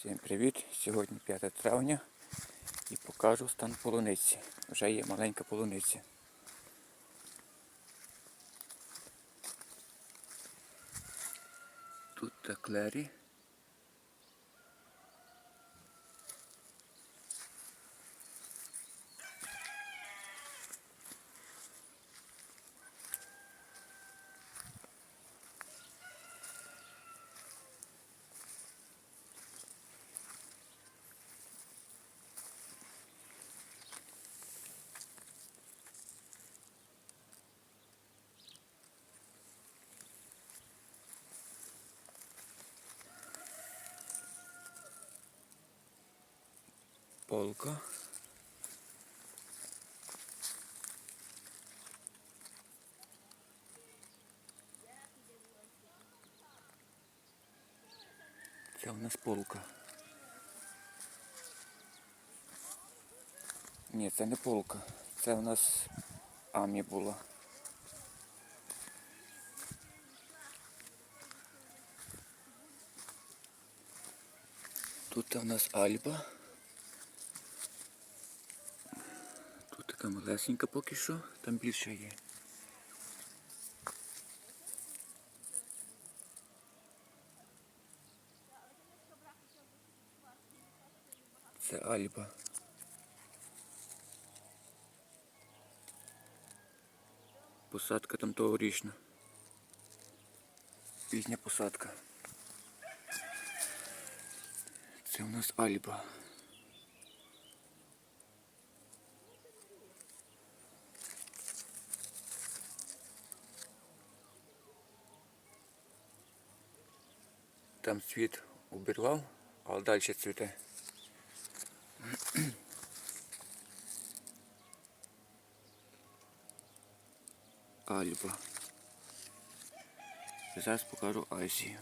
Всім привіт! Сьогодні 5 травня і покажу стан полуниці. Вже є маленька полуниця. Тут таклері. Полка. Це у нас полка. Ні, це не полка. Це у нас амі була. Тут у нас альба. Тут така малесенька поки що, там більше є. Це Альба. Посадка там тогорічна. Пізня посадка. Це у нас Альба. Там цвіт обірвав, але далі цвіте. Альба. Зараз покажу Азію.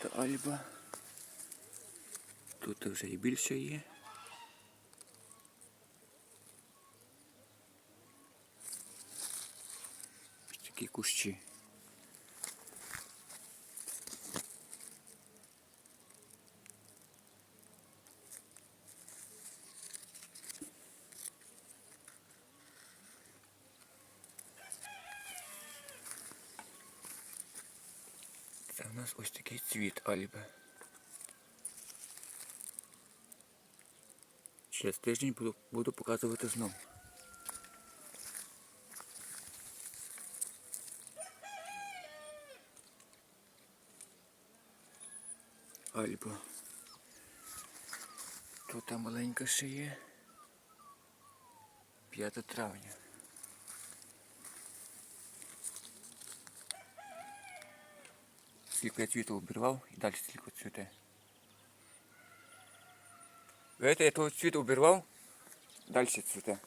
Тут Альба. Тут вже і більше є. Такі кущі. Це у нас ось такий цвіт альби. Через тиждень буду, буду показувати знову. Альба. Тут та маленька ще є. 5 травня. Скільки я цвіту обірвав і далі стільки цвіте. Видите, я того цвіту обірвав, далі цвіте.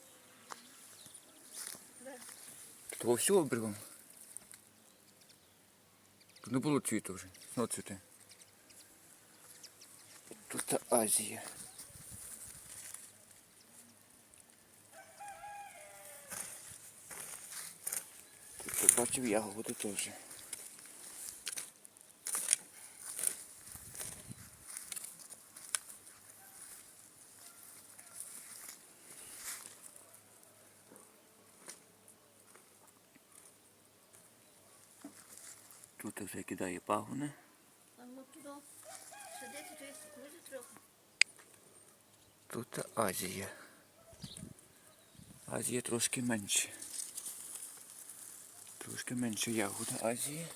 Того всього обірвав. Тут не було цвіту вже, знову цвіте. Тут Азія. Тут бачив ягоди теж. Тут вже кидає пагони. Тут Азія. Азія трошки менше. Трошки менше ягода Азії.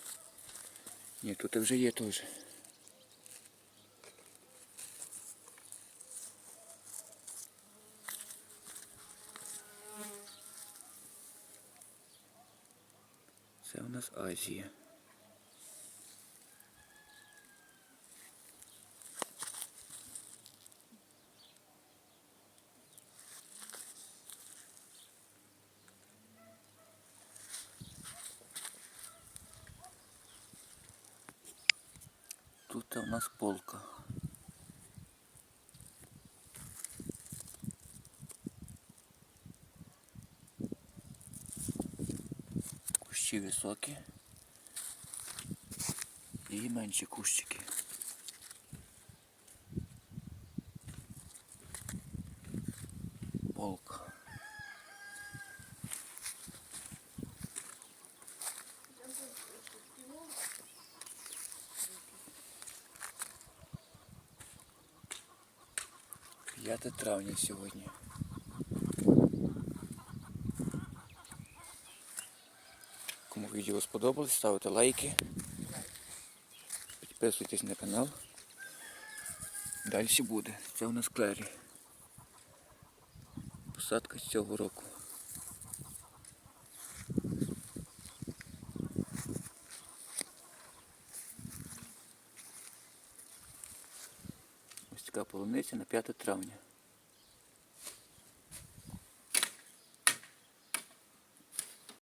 Ні, тут вже є теж. Це у нас Азія. Тут у нас полка. Кущі високі. І менші кущики. 5 травня сьогодні. Кому відео сподобалось, ставте лайки. Підписуйтесь на канал. Далі буде. Це у нас клері. Посадка з цього року. Ось полуниця на 5 травня.